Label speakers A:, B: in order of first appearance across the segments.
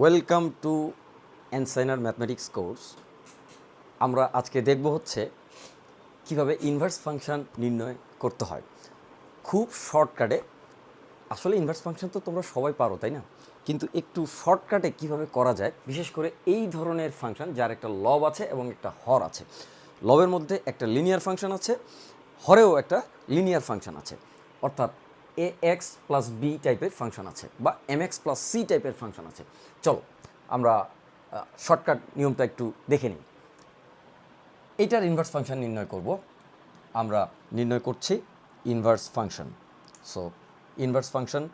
A: Welcome to অ্যানসাইনার mathematics course আমরা আজকে দেখব হচ্ছে কীভাবে ইনভার্স ফাংশন নির্ণয় করতে হয়। খুব শর্টকাটে আসলে ইনভার্স ফাংশন তো তোমরা সবাই পারো, তাই না? কিন্তু একটু শর্টকাটে কীভাবে করা যায়, বিশেষ করে এই ধরনের ফাংশন যার একটা লব আছে এবং একটা হর আছে। লবের মধ্যে একটা লিনিয়ার ফাংশন আছে, হরেও একটা লিনিয়ার ফাংশন আছে। অর্থাৎ এ এক্স প্লাস বি টাইপের ফাংশন আছে বা এম এক্স প্লাস সি টাইপের ফাংশন আছে। চলো, আমরা শর্টকাট নিয়মটা একটু দেখে নিই। এইটার ইনভার্স ফাংশন নির্ণয় করব। আমরা নির্ণয় করছি inverse function so inverse function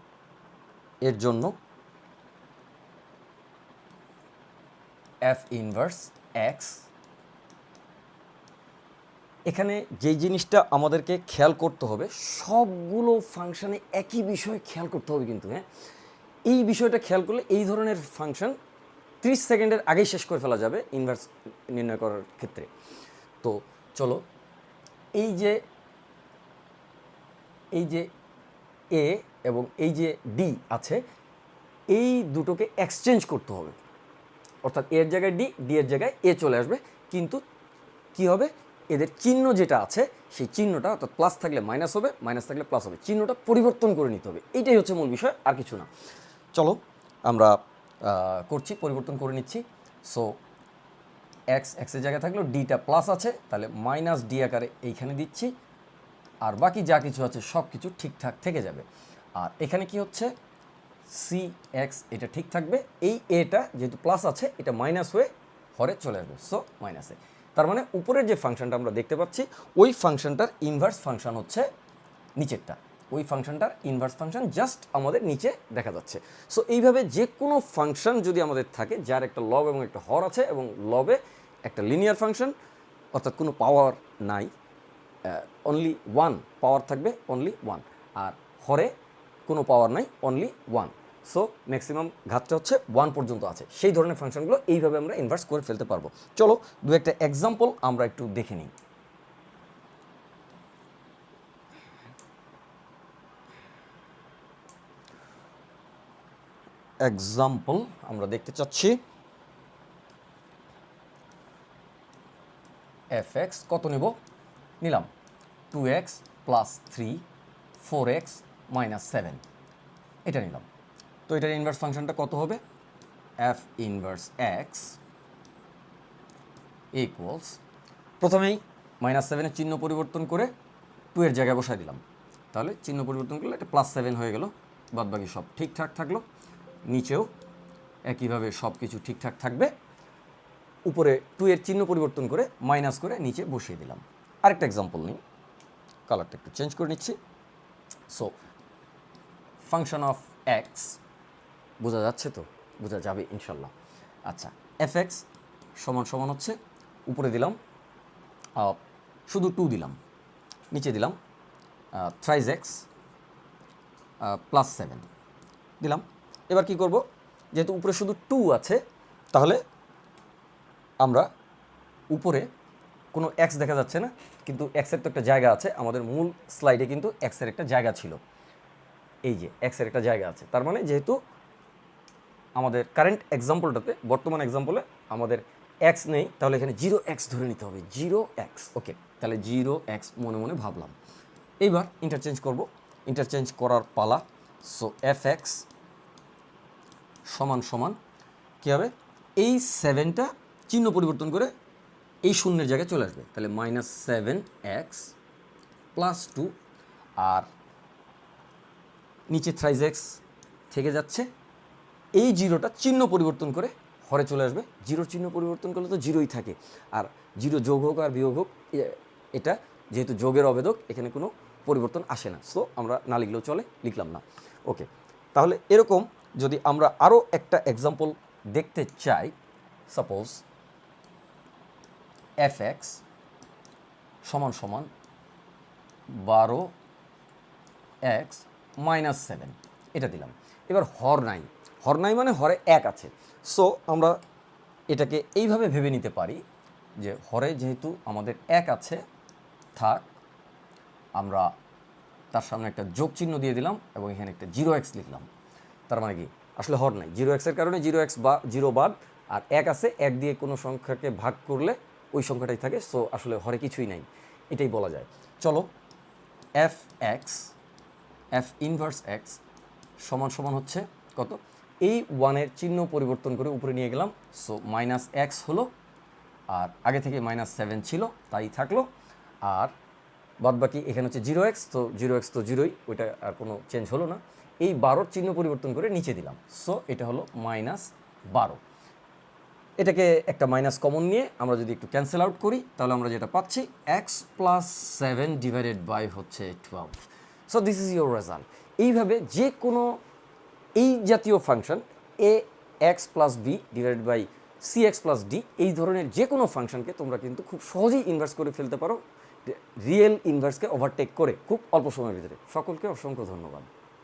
A: এর জন্য এফ ইনভার্স এক্স এখানে যেই জিনিসটা আমাদেরকে খেয়াল করতে হবে, সবগুলো ফাংশানে একই বিষয় খেয়াল করতে হবে কিন্তু হ্যাঁ? এই বিষয়টা খেয়াল করলে এই ধরনের ফাংশন ত্রিশ সেকেন্ডের আগেই শেষ করে ফেলা যাবে ইনভার্স নির্ণয় করার ক্ষেত্রে। তো চলো, এই যে এই যে এ এবং এই যে ডি আছে, এই দুটোকে এক্সচেঞ্জ করতে হবে। অর্থাৎ এর জায়গায় ডি ডি এর জায়গায় এ চলে আসবে, কিন্তু কি হবে? এদের চিহ্ন যেটা আছে, সেই চিহ্নটা অর্থাৎ প্লাস থাকলে মাইনাস হবে মাইনাস থাকলে প্লাস হবে। চিহ্নটা পরিবর্তন করে নিতে হবে। এটাই হচ্ছে মূল বিষয়, আর কিছু না। চলো, আমরা করছি, পরিবর্তন করে নিচ্ছি। সো এক্স এক্সের জায়গায় থাকলেও ডিটা প্লাস আছে, তাহলে মাইনাস ডি আকারে এইখানে দিচ্ছি। আর বাকি যা কিছু আছে, সব কিছু ঠিকঠাক থেকে যাবে। আর এখানে কি হচ্ছে? সি এক্স এটা ঠিক থাকবে। এই এটা যেহেতু প্লাস আছে, এটা মাইনাস হয়ে হরে চলে আসবে। সো মাইনাসে তার মানে উপরের যে ফাংশনটা আমরা দেখতে পাচ্ছি, ওই ফাংশনটার ইনভার্স ফাংশন হচ্ছে নিচেরটা। ওই ফাংশনটার ইনভার্স ফাংশন জাস্ট আমাদের নিচে দেখা যাচ্ছে। সো এইভাবে যে কোনো ফাংশন যদি আমাদের থাকে, যার একটা লব এবং একটা হর আছে, এবং লবে একটা লিনিয়ার ফাংশন অর্থাৎ কোনো পাওয়ার নাই অনলি ওয়ান পাওয়ার থাকবে অনলি ওয়ান আর হরে কোনো পাওয়ার নাই অনলি ওয়ান সো ম্যাক্সিমাম ঘাতটা হচ্ছে ওয়ান পর্যন্ত আছে। সেই ধরনের ফাংশনগুলো এইভাবে আমরা ইনভার্স করে ফেলতে পারব। চলো, দু একটা এক্সাম্পল আমরা একটু দেখে নিই। এক্সাম্পল আমরা দেখতে চাচ্ছি। এফ এক্স কত নেব? নিলাম। Two X plus three four X minus seven এটা নিলাম। তো এটার ইনভার্স ফাংশনটা কত হবে? এফ ইনভার্স এক্স ইকুয়ালস প্রথমেই মাইনাস সেভেনের চিহ্ন পরিবর্তন করে টু এর জায়গায় বসাই দিলাম। তাহলে চিহ্ন পরিবর্তন করলে এটা প্লাস সেভেন হয়ে গেল। বাদবাকি সব ঠিকঠাক থাকল। নিচেও একইভাবে সব কিছু ঠিকঠাক থাকবে। উপরে টু এর চিহ্ন পরিবর্তন করে মাইনাস করে নিচে বসিয়ে দিলাম। আরেকটা এক্সাম্পল নিই। কালারটা একটু চেঞ্জ করে নিচ্ছি। সো ফাংশন অফ এক্স বোঝা যাচ্ছে তো? বোঝা যাবে ইনশাল্লাহ। আচ্ছা এফ এক্স সমান সমান হচ্ছে উপরে দিলাম শুধু টু দিলাম, নিচে দিলাম থ্রাইজ এক্স প্লাস সেভেন দিলাম। এবার কি করব? যেহেতু উপরে শুধু টু আছে, তাহলে আমরা উপরে কোনো এক্স দেখা যাচ্ছে না, কিন্তু এক্সের তো একটা জায়গা আছে, আমাদের মূল স্লাইডে কিন্তু এক্সের একটা জায়গা ছিল। এই যে এক্সের একটা জায়গা আছে। তার মানে যেহেতু আমাদের কারেন্ট এক্সাম্পলটাতে বর্তমান এক্সাম্পলে আমাদের এক্স নেই, তাহলে এখানে জিরো এক্স ধরে নিতে হবে জিরো এক্স ওকে তাহলে জিরো এক্স মনে মনে ভাবলাম। এইবার ইন্টারচেঞ্জ করব ইন্টারচেঞ্জ করার পালা সো এফ এক্স সমান সমান কী হবে? এই সেভেনটা চিহ্ন পরিবর্তন করে এই শূন্যের জায়গায় চলে আসবে, তাহলে minus seven X plus two আর নিচে থ্রাইজ এক্স থেকে যাচ্ছে এই জিরোটা চিহ্ন পরিবর্তন করে হরে চলে আসবে। জিরোর চিহ্ন পরিবর্তন করলে তো জিরোই থাকে। আর জিরো যোগ হোক আর বিয়োগ হোক এটা যেহেতু যোগের অবেদক এখানে কোনো পরিবর্তন আসে না। সো আমরা না লিখলেও চলে, লিখলাম না। ওকে তাহলে এরকম যদি আমরা আরও একটা এক্সাম্পল দেখতে চাই সাপোজ এফ এক্স সমান সমান বারো এক্স মাইনাস সেভেন এটা দিলাম। এবার হর নাই। হর নাই মানে হরে এক আছে। সো আমরা এটাকে এইভাবে ভেবে নিতে পারি যে হরে যেহেতু আমাদের এক আছে, থাক, আমরা তার সামনে একটা যোগ চিহ্ন দিয়ে দিলাম এবং এখানে একটা জিরো এক্স লিখলাম। তার মানে কি? আসলে হর নাই। জিরো এক্সের কারণে জিরো এক্স বা জিরো বাদ, আর এক আছে, এক দিয়ে কোনো সংখ্যাকে ভাগ করলে ওই সংখ্যাটাই থাকে। সো আসলে হরে কিছুই নাই। এটাই বলা যায়। চলো F X F inverse X সমান সমান হচ্ছে কত? এই ওয়ানের চিহ্ন পরিবর্তন করে উপরে নিয়ে গেলাম। সো মাইনাস এক্স হলো, আর আগে থেকে মাইনাস সেভেন ছিল, তাই থাকল। আর বাদ বাকি এখানে হচ্ছে জিরো এক্স তো জিরো এক্স তো জিরোই ওইটা আর কোনো চেঞ্জ হলো না। এই বারোর চিহ্ন পরিবর্তন করে নিচে দিলাম। সো এটা হলো মাইনাস বারো। এটাকে একটা মাইনাস কমন নিয়ে আমরা যদি একটু ক্যান্সেল আউট করি, তাহলে আমরা যেটা পাচ্ছি X plus seven divided by হচ্ছে twelve so this is your result এইভাবে যে কোনো এই জাতীয় function A X plus B divided by C X plus D এই ধরনের যে কোনো ফাংশনকে তোমরা কিন্তু খুব সহজেই ইনভার্স করে ফেলতে পারো। রিয়েল ইনভার্সকে ওভারটেক করে খুব অল্প সময়ের ভিতরে। সকলকে অসংখ্য ধন্যবাদ।